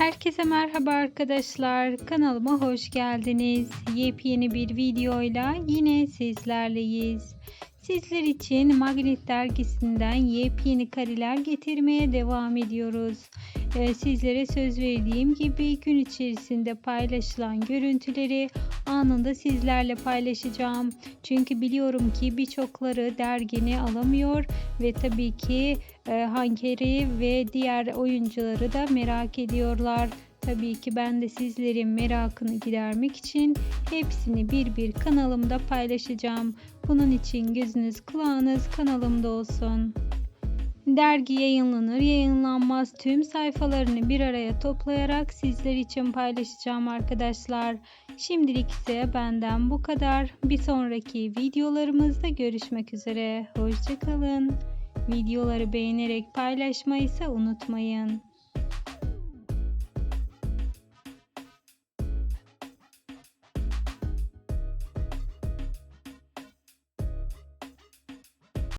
Herkese merhaba arkadaşlar. Kanalıma hoş geldiniz. Yepyeni bir videoyla yine sizlerleyiz. Sizler için Magnet dergisinden yepyeni kareler getirmeye devam ediyoruz. Ee, sizlere söz verdiğim gibi gün içerisinde paylaşılan görüntüleri anında sizlerle paylaşacağım. Çünkü biliyorum ki birçokları dergini alamıyor ve tabii ki e, Hanker'i ve diğer oyuncuları da merak ediyorlar. Tabii ki ben de sizlerin merakını gidermek için hepsini bir bir kanalımda paylaşacağım. Bunun için gözünüz kulağınız kanalımda olsun. Dergi yayınlanır yayınlanmaz tüm sayfalarını bir araya toplayarak sizler için paylaşacağım arkadaşlar. Şimdilik ise benden bu kadar. Bir sonraki videolarımızda görüşmek üzere. Hoşçakalın. Videoları beğenerek paylaşmayı ise unutmayın.